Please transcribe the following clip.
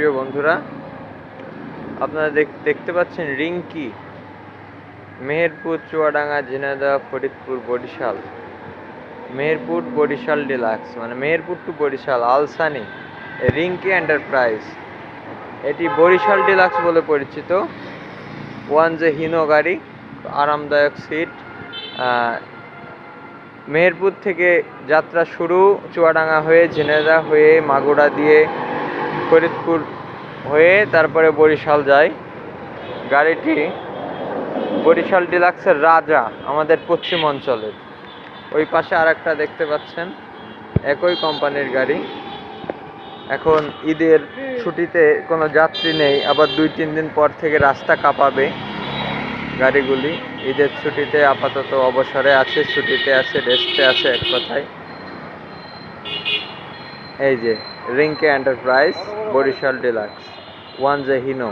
প্রিয় বন্ধুরা, আপনারা দেখতে পাচ্ছেন রিঙ্কি মেহেরপুর, চুয়াডাঙ্গা ঝিনাইদহ ফরিদপুর, বরিশাল। মেহেরপুর, বরিশাল ডিলাক্স মানে মেহেরপুর টু বরিশাল, আলসানি রিঙ্কি এন্টারপ্রাইজ। এটি বরিশাল ডিলাক্স বলে পরিচিত। ওয়ান যে হিনো গাড়ি, আরামদায়ক সিট। মেহেরপুর থেকে যাত্রা শুরু, চুয়াডাঙ্গা হয়ে ঝিনাইদহ হয়ে, মাগুরা দিয়ে ফরিদপুর হয়ে তারপরে বরিশাল যায় গাড়িটি বরিশাল ডিলাক্সের রাজা আমাদের পশ্চিম অঞ্চলের। ওই পাশে আর একটা দেখতে পাচ্ছেন, একই কোম্পানির গাড়ি। এখন ঈদের ছুটিতে কোনো যাত্রী নেই, আবার দুই, তিন দিন পর থেকে রাস্তা কাঁপাবে গাড়িগুলি। ঈদের ছুটিতে আপাতত অবসরে আছে, ছুটিতে আছে, রেস্টে আছে এক কথায়। এই যে Rinki enterprise Barishal deluxe one J Hino